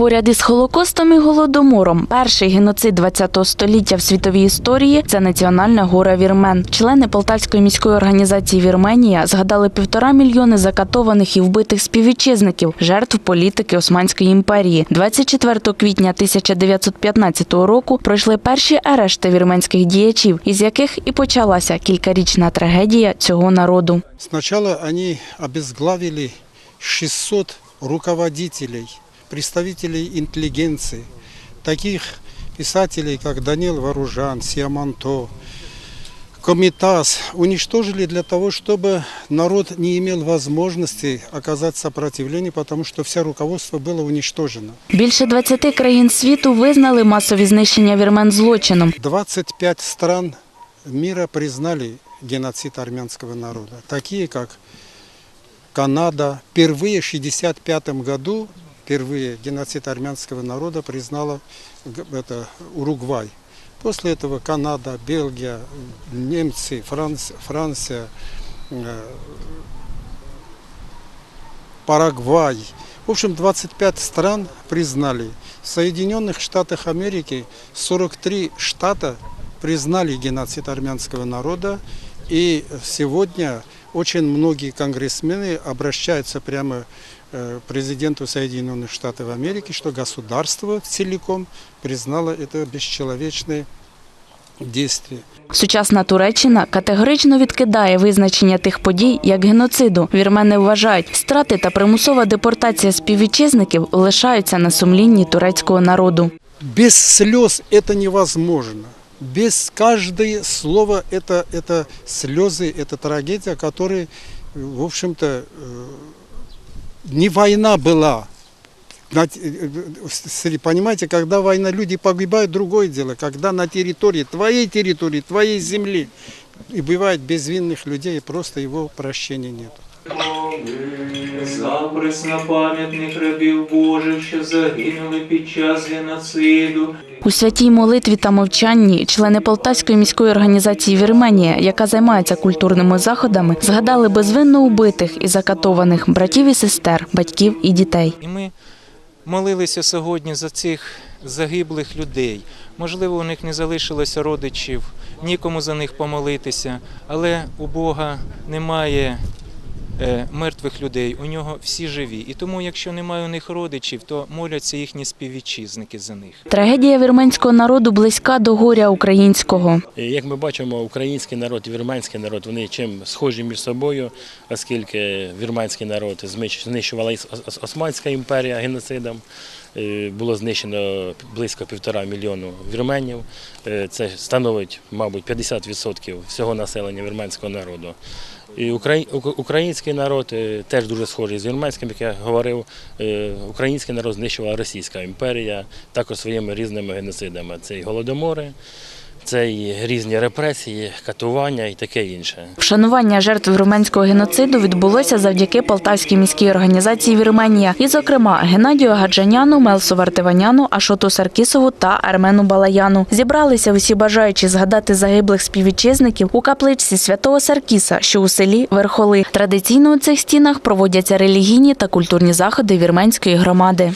Поряд із Холокостом і Голодомором перший геноцид ХХ століття в світовій історії це національне горе вірмен. Члени Полтавської міської організації Вірменія згадали півтора мільйони закатованих і вбитих співвітчизників, жертв політики Османської імперії. 24 квітня 1915 року пройшли перші арешти вірменських діячів, із яких і почалася кількарічна трагедія цього народу. Сначала они обезглавили 600 руководителей, представителей интеллигенции, таких писателей, как Даниил Вооружан, Сиаманто, Комитас, уничтожили для того, чтобы народ не имел возможности оказать сопротивление, потому что все руководство было уничтожено. Більше 20 країн світу визнали масові знищення вірмен злочином. 25 стран мира признали геноцид армянского народа, такие как Канада. Впервые в 1965 году впервые геноцид армянского народа признала это, Уругвай. После этого Канада, Бельгия, немцы, Франц- Франция, э, Парагвай. В общем, 25 стран признали. В Соединенных Штатах Америки 43 штата признали геноцид армянского народа. И сегодня очень многие конгрессмены обращаются прямо э, к президенту Соединенных Штатов Америки, что государство целиком признало это бесчеловечное действие. Сучасна Туреччина категорично відкидає визначення тих подій як геноциду. Вірмени вважають, страти та примусова депортація співвітчизників лишаються на сумлінні турецького народу. Без слез это невозможно. Без каждое слово это, это слезы, это трагедия, которая, в общем-то, э, не война была. Э, э, Понимаете, когда война, люди погибают, другое дело. Когда на территории, твоей территории, твоей земли, и бывает безвинных людей, просто его прощения нет. За преснопам'ятних рабів Божих, що загинули під час геноциду. У святій молитві та мовчанні члени Полтавської міської організації Вірменія, яка займається культурними заходами, згадали безвинно убитих і закатованих братів і сестер, батьків і дітей. І ми молилися сьогодні за цих загиблих людей. Можливо, у них не залишилося родичів, нікому за них помолитися, але у Бога немає мертвих людей, у нього всі живі. І тому, якщо немає у них родичів, то моляться їхні співвітчизники за них. Трагедія вірменського народу близька до горя українського. Е, Як ми бачимо, український народ і вірменський народ вони чим схожі між собою, оскільки вірменський народ знищувала Ос- Ос- Османська імперія геноцидом. Е, Було знищено близько півтора мільйону вірменів. Е, Це становить, мабуть, 50% всього населення вірменського народу. І український народ е, теж дуже схожий з вірменським, як я говорив. Е, Український народ знищувала Російська імперія також своїми різними геноцидами. Це і голодомори, це і різні репресії, катування і таке інше. Вшанування жертв вірменського геноциду відбулося завдяки Полтавській міській організації Вірменія, і, зокрема, Геннадію Гаджаняну, Мелсу Вартиваняну, Ашоту Саркісову та Армену Балаяну. Зібралися усі бажаючі згадати загиблих співвітчизників у капличці святого Саркіса, що у селі Верхоли. Традиційно у цих стінах проводяться релігійні та культурні заходи вірменської громади.